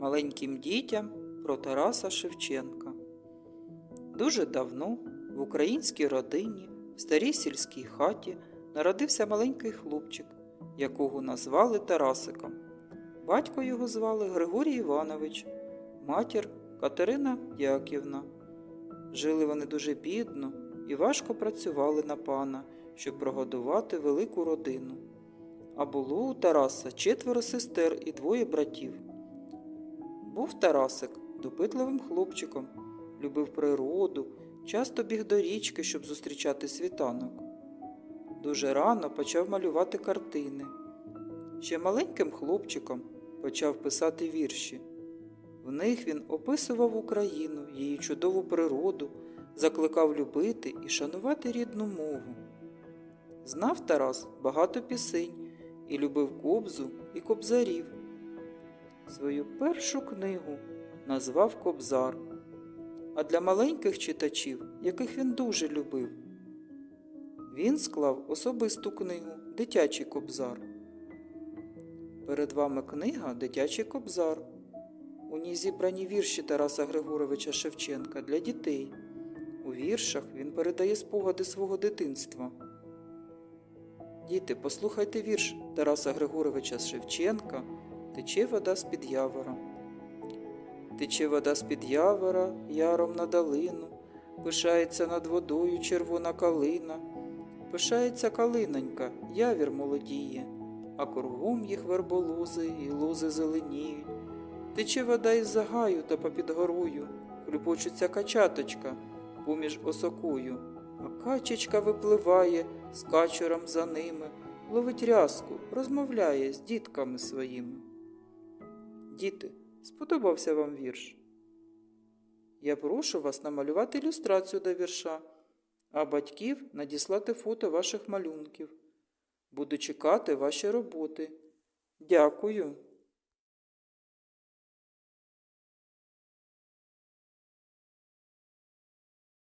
маленьким дітям про Тараса Шевченка. Дуже давно в українській родині, в старій сільській хаті, народився маленький хлопчик, якого назвали Тарасиком. Батько його звали Григорій Іванович, матір Катерина Яківна. Жили вони дуже бідно і важко працювали на пана, щоб прогодувати велику родину. А було у Тараса четверо сестер і двоє братів. Був Тарасик допитливим хлопчиком, любив природу, часто біг до річки, щоб зустрічати світанок. Дуже рано почав малювати картини. Ще маленьким хлопчиком почав писати вірші. В них він описував Україну, її чудову природу, закликав любити і шанувати рідну мову. Знав Тарас багато пісень і любив кобзу і кобзарів. Свою першу книгу назвав Кобзар, а для маленьких читачів, яких він дуже любив, він склав особисту книгу Дитячий кобзар. Перед вами книга Дитячий кобзар. У ній зібрані вірші Тараса Григоровича Шевченка для дітей. У віршах він передає спогади свого дитинства. Діти, послухайте вірш Тараса Григоровича Шевченка Тече вода з-під явора. Тече вода з-під явора, яром на долину, пишається над водою червона калина, пишається калинонька, явір молодіє, а кругом їх верболози і лози зеленіють. Тече вода із загаю та попід горою, хлюпочеться качаточка поміж осокою, а качечка випливає з качуром за ними, ловить рязку, розмовляє з дітками своїми. Діти, сподобався вам вірш? Я прошу вас намалювати ілюстрацію до вірша, а батьків надіслати фото ваших малюнків. Буду чекати ваші роботи. Дякую.